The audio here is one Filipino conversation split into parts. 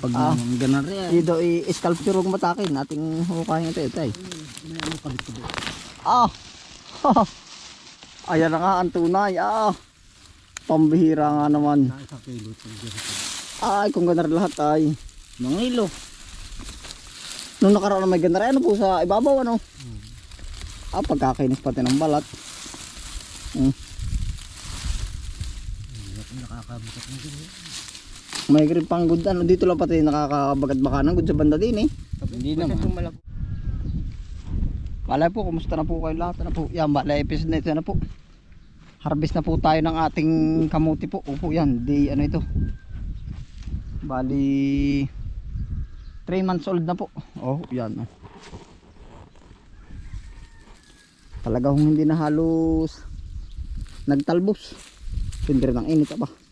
Pag Ah. ganar yan. Dito i-sculpture huwag matakin. Ating hukayin ito ito eh. May ano kabit ko doon. Ah! Ayan na nga ang tunay. Ah! Pambihira nga naman. Ay, kung ganar lahat ay. Mga ilo. Nung nakaraan na may ganar, ano po sa ibabaw ano? Hmm. Ah, pagkakinis pati ng balat. Hmm. Nakakabigat ng gano'n. May grip pang good ano. Dito lang pati nakakabagat baka ng good sa banda din eh. Hindi naman. Balay po, kumusta na po kayo lahat? Ano po? Yan, balay episode na ito na po. Harvest na po tayo ng ating kamuti po. Upo yan, di ano ito. Bali 3 months old na po. Oh, yan. Oh. Talaga hong hindi na halos nagtalbos. Hindi rin ang init ba?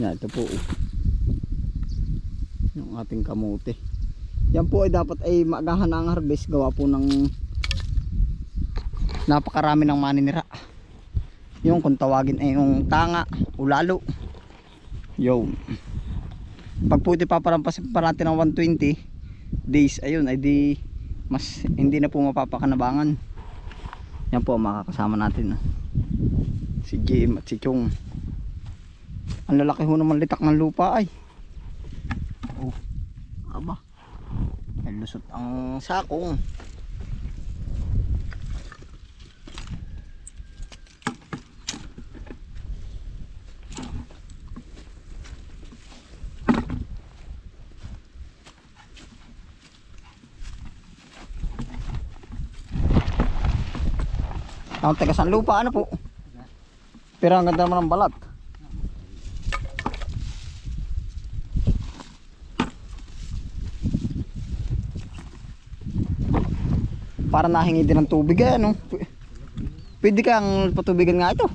Yan, ito po. oh. Yung ating kamuti. Yan po ay dapat ay maagahan ang harvest gawa po ng napakarami ng maninira. Yung kung tawagin ay yung tanga, ulalo. Yung pag po ito paparampasin pa natin ng 120 days ayun ay di mas hindi na po mapapakanabangan. Yan po ang makakasama natin. ah. Si Jim at si Chong. Ang lalaki ho naman litak ng lupa ay. Oh. Aba. Ay lusot ang sakong. Ang taga San Lupa ano po? Pero ang ganda naman ng balat. Para nahingi din ng tubig eh, ano? Pwede kang patubigan nga ito.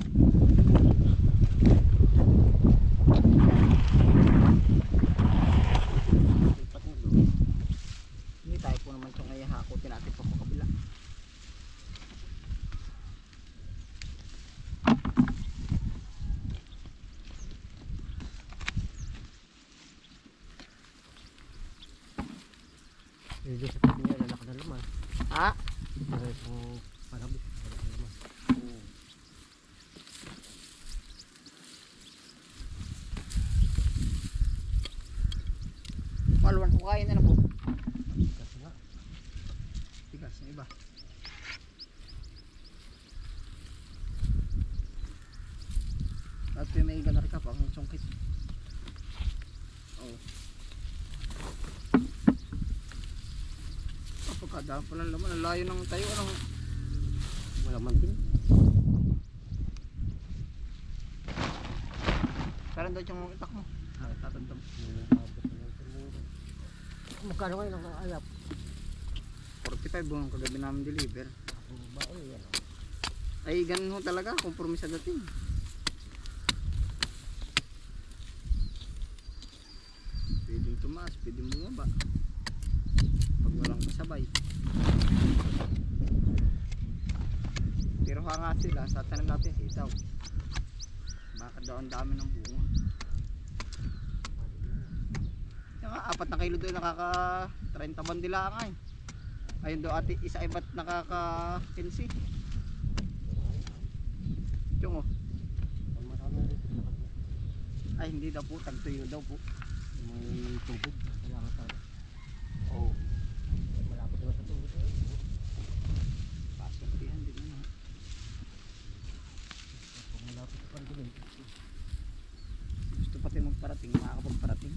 Hindi tayo po naman itong hakutin natin pa sa kabila. Hindi sa tabi niya lalaki na laman. Ah, Pero ito parabit. lalaki na laman. Malwan ko kain na po. Kasi nga. Tigas ng iba. At yung may ganar ka pa, ang sungkit. Oh. Kapag kada pala naman, ang layo ng tayo, ano? Wala man din. Parang daw yung itak mo. Ah, tatandam. Magkano ngayon ang ayap? 45 buong kagabi namin deliver. Ba, eh, yan. Ay, ganun ho talaga, kompromis sa dating. Pwedeng tumaas, pwedeng bumaba. Pag walang kasabay. Pero hanga sila, sa tanim natin sitaw. Bakit daw ang dami ng bunga. Yung apat na kilo doon nakaka 30 bandila nga eh. Ayun daw ate, isa ay ba't nakaka 15? Yung oh. Ang marami rin sa tabi. Ay hindi daw po, tagtuyo daw po. May tubig. Kailangan tayo. Oo. Malapit naman sa tubig. Pasuntihan din ano. Kung malapit sa pandilig. Gusto pati magparating, makakapagparating.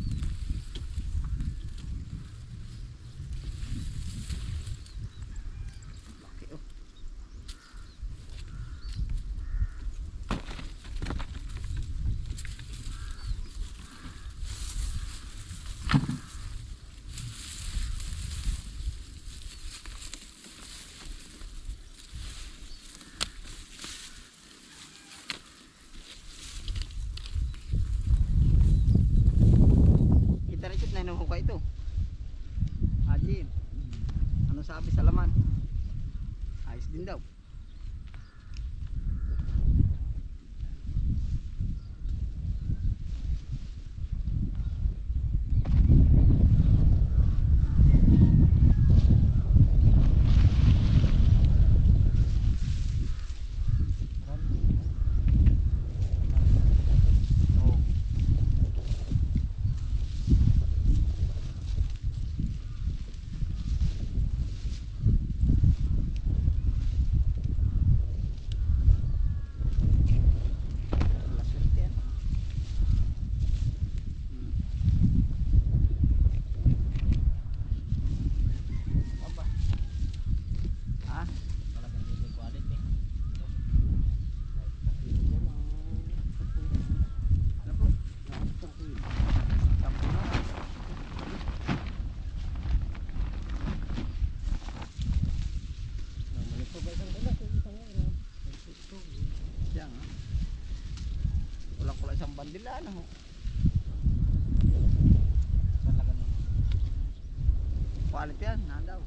Quality yan, na daw.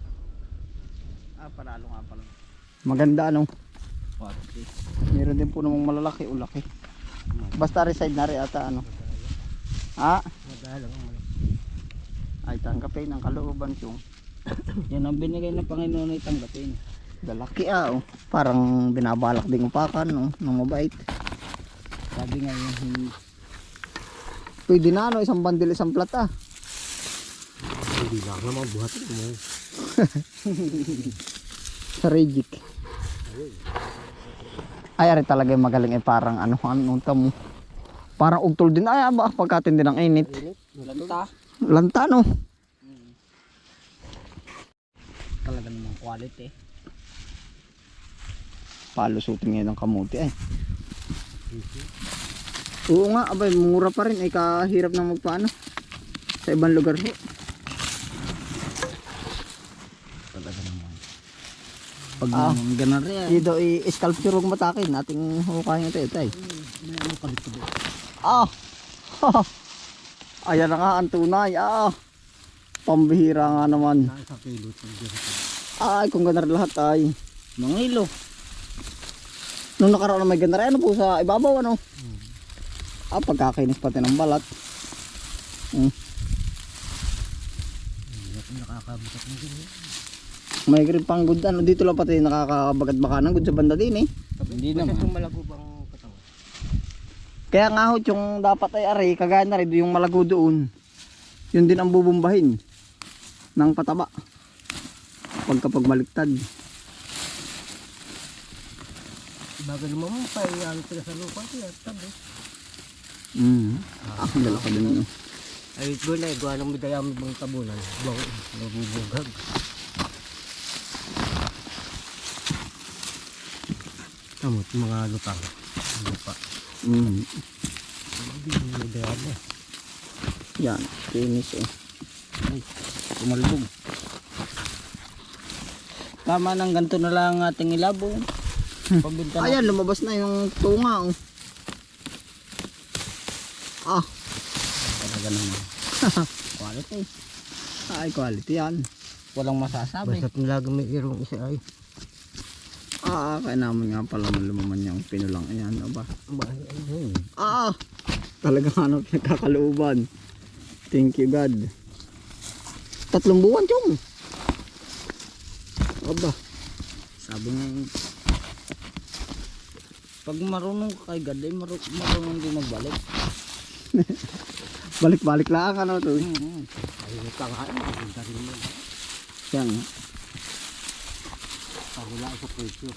Ah, panalo nga pala. Maganda ano. Quality. Meron din po namang malalaki o laki. Basta reside na rin ata ano. Ah, Madalang ang malaki. ay tanggapin ang kalooban yung Yan ang binigay ng Panginoon ay tanggapin. lalaki ah. Oh. Parang binabalak din upakan no, ng mabait. Sabi nga hindi. Pwede na ano, isang bandil isang plata. Hindi lang naman buhatin mo. Sa Regic. Ay, ari talaga yung magaling eh, parang ano, ano mo. Parang ugtol din. Ay, aba, pagkatindi ng init. Lanta. Lanta no. Talaga naman quality. Palusutin ngayon ng kamuti ay. Oo nga, abay, mura pa rin. Ay, kahirap na magpaano. Sa ibang lugar ho. Talaga naman. Pag Ah. naman ganun rin. Dito i-sculpture huwag matakin. Ating hukayin ito ito ay. May ano kabit-kabit. Ah! Ayan na nga ang tunay. Ah! Pambihira nga naman. Ay, kung ganar lahat ay. Mga ilo. Nung nakaraan na may ganar, ano po sa ibabaw ano? Ah, pagkakinis pati ng balat. Hmm. Nakakabitak mo din. May grip pang good ano. Dito lang pati nakakabagat baka ng good sa banda din eh. Hindi naman. Katawan? Kaya nga ho, yung dapat ay aray, kagaya na rin, yung malago doon. Yun din ang bubumbahin ng pataba. Pagkapag baliktad. Bagal naman mo pa. Ano sila sa lupa. Kaya tabi. Mm. Ah, dala ka din. No? Ay, ito na. Gawa ng midayami bang tabunan. Bang nabubugag. Tamot mga lutang. Lupa. Mm. Yan, kinis eh. Kumalbog. Tama ng ganito na lang ang ating ilabo. Pambinta na. Ayan, lumabas na yung tunga. Oh. Ah, Talaga naman. Quality. ay quality yan. Walang masasabi. Basta't nilaga may irong isa ay. Ah, kaya naman nga pala lumaman yung pinulang. Ayan, aba. Ba, Ah, talaga ano, pinagkakalooban. Thank you God. Tatlong buwan, chong. Aba. Sabi nga yung pag marunong ka kay God, ay maru- marunong din magbalik. Balik-balik lang ano to. eh. Mm-hmm. Ay, ka nga, maganda rin mo. Yan. Pagula sa presyo.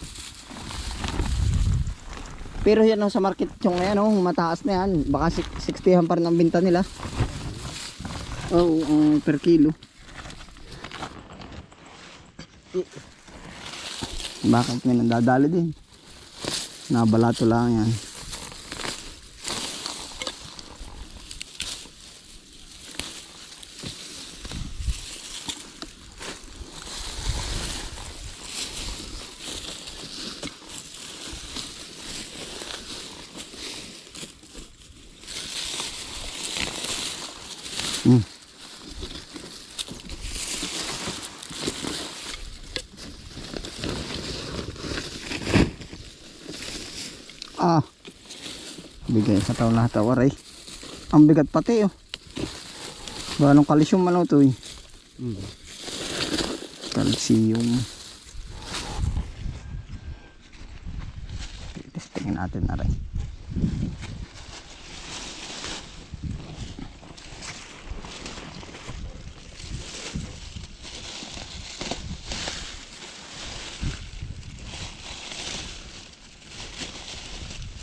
Pero yan oh, sa market na yan oh, mataas na yan. Baka sik- 60 pa rin ang binta nila. Oo, ang per kilo. Bakit may nandadali din? Nabalato lang yan. Mm. Ah. Tao lahat awaray. Ang bigat pati oh. Balong kalisyum ano to eh. Mm. Calcium. Testingin natin aray.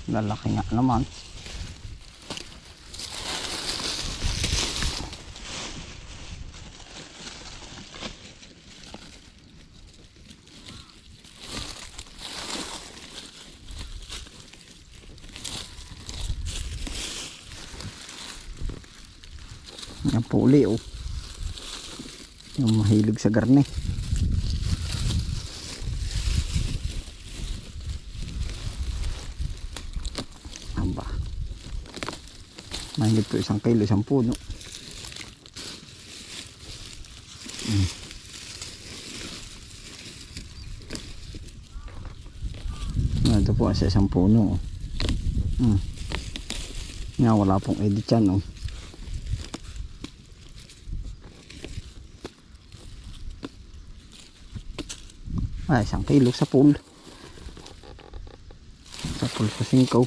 Lalaki nga naman. Yan po uli oh. Yung mahilig sa garne. Aba. Mahigit po isang kilo, isang puno. Mm. Ito po sa isang puno. Hmm. Nga, wala pong edit yan. Oh. Ah, isang kilo sa pool. Sa pool sa singkaw.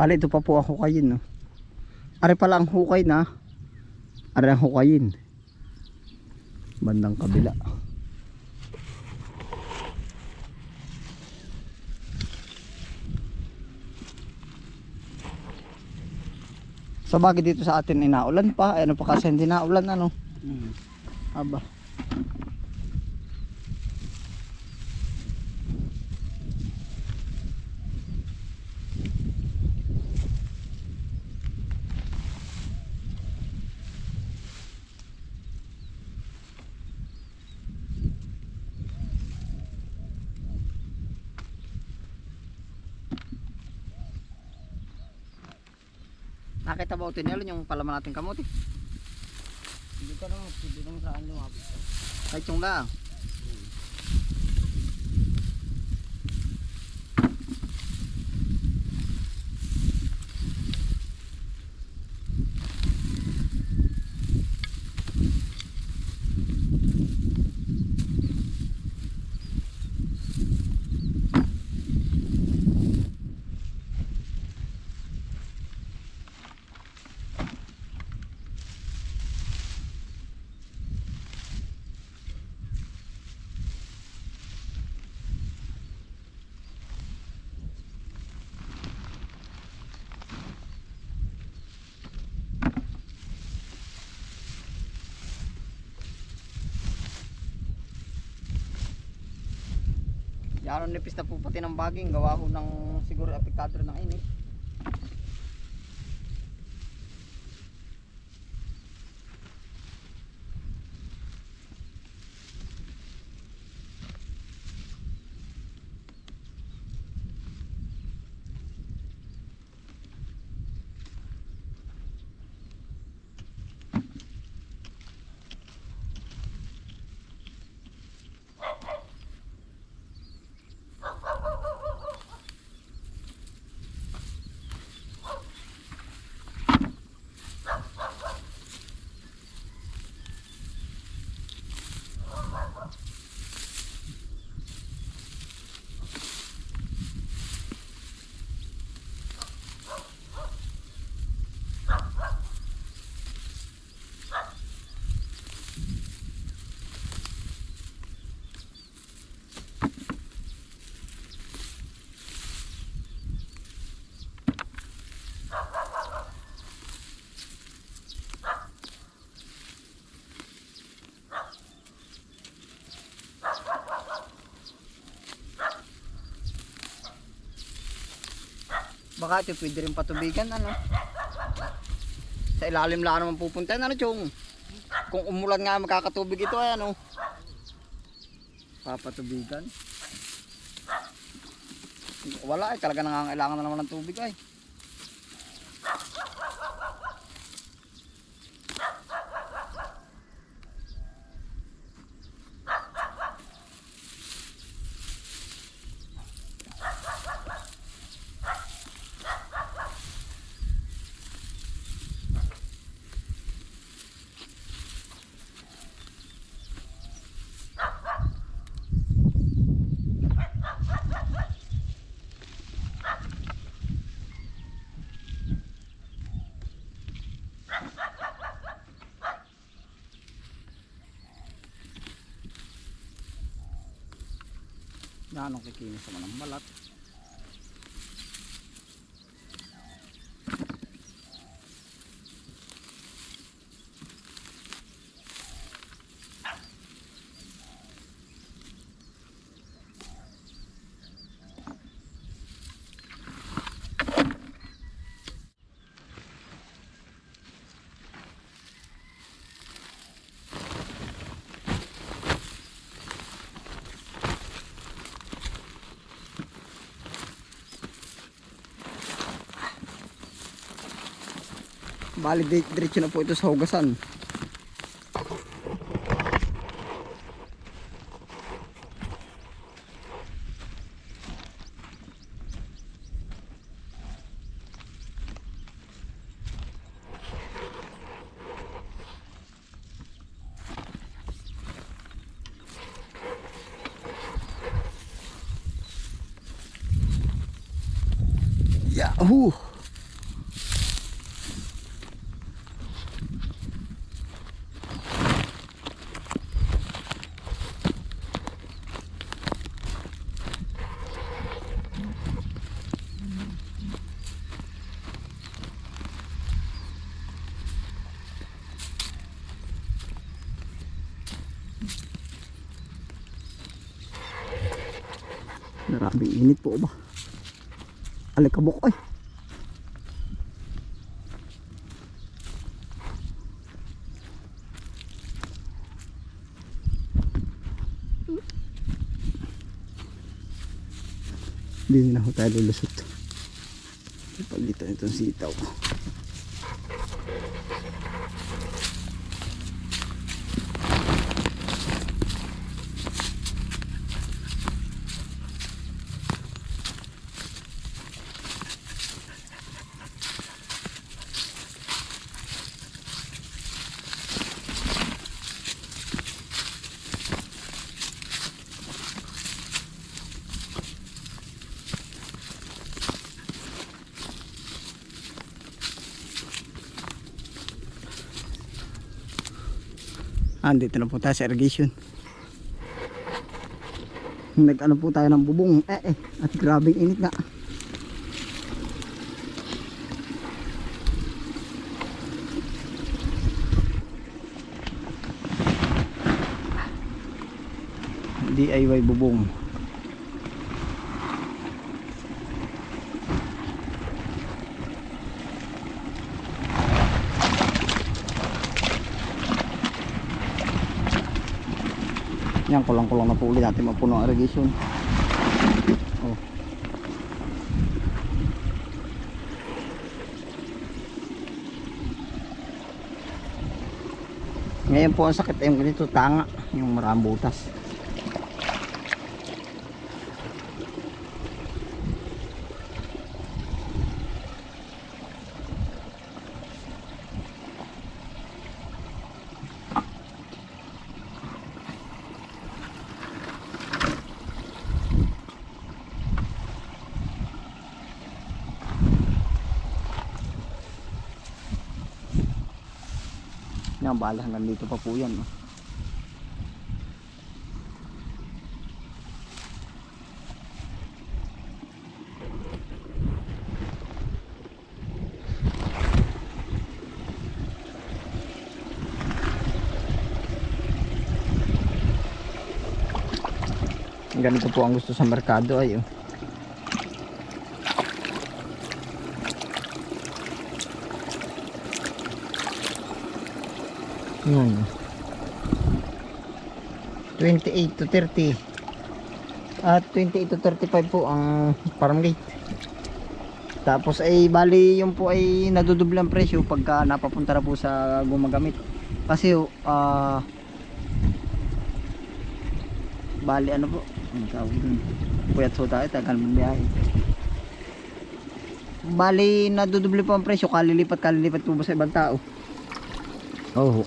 Bali, ito pa po ang hukayin, no? Ari pala ang hukay na. Ari ang hukayin. Bandang kabila. Sa bagay dito sa atin ay naulan pa. Ano pa kasi hindi naulan ano. Hmm. Aba. Nakita ba utin yun yung palaman natin kamote? Hindi ka naman, hindi naman saan lumapit. Ay, chung lang. Yan nipis na po pati ng baging. Gawa ho ng siguro apektado ng init. Baka ito pwede rin patubigan ano. Sa ilalim lang naman pupunta ano chong. Kung umulan nga makakatubig ito ay ano. Papatubigan. Wala eh talaga nangangailangan na naman ng tubig ay. Nanong kikinis naman ng balat. Bali, di- diretso na po ito sa hugasan. Yahoo! Po ba? Alikabok ay. Hindi na ako tayo lulusot. Palitan itong sitaw. Ah, dito na po tayo sa irrigation. Nag-ano po tayo ng bubong. Eh eh, at grabing init nga. DIY bubong. Yan, kulang-kulang na po ulit natin mapuno ang irrigation. Oh. Ngayon po ang sakit ay yung ganito tanga, yung maraming bahala hanggang dito pa po yan. Ganito po ang gusto sa merkado ay oh. Yun. 28 to 30. At 28 to 35 po ang farm gate. Tapos ay bali yung po ay nadudubli ang presyo pagka napapunta na po sa gumagamit. Kasi ah bali ano po? Ang tawag dun. Puyat so tayo, tagal mong biyahe. Bali nadudubli po ang presyo kalilipat kalilipat po ba sa ibang tao. Oh.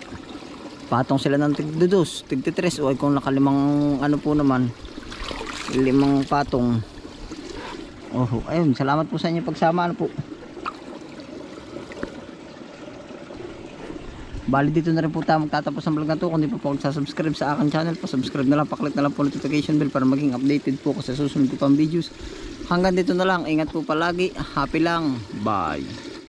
Patong sila ng tigdudus, tigtitres o ay kung nakalimang ano po naman limang patong. Oh, ayun, salamat po sa inyo pagsama ano po. Bali dito na rin po tayo magtatapos ng vlog na to. Kung di pa po ako subscribe sa akin channel, pa-subscribe na lang, paklik na lang po notification bell para maging updated po ako sa susunod ko pang videos. Hanggang dito na lang. Ingat po palagi. Happy lang. Bye.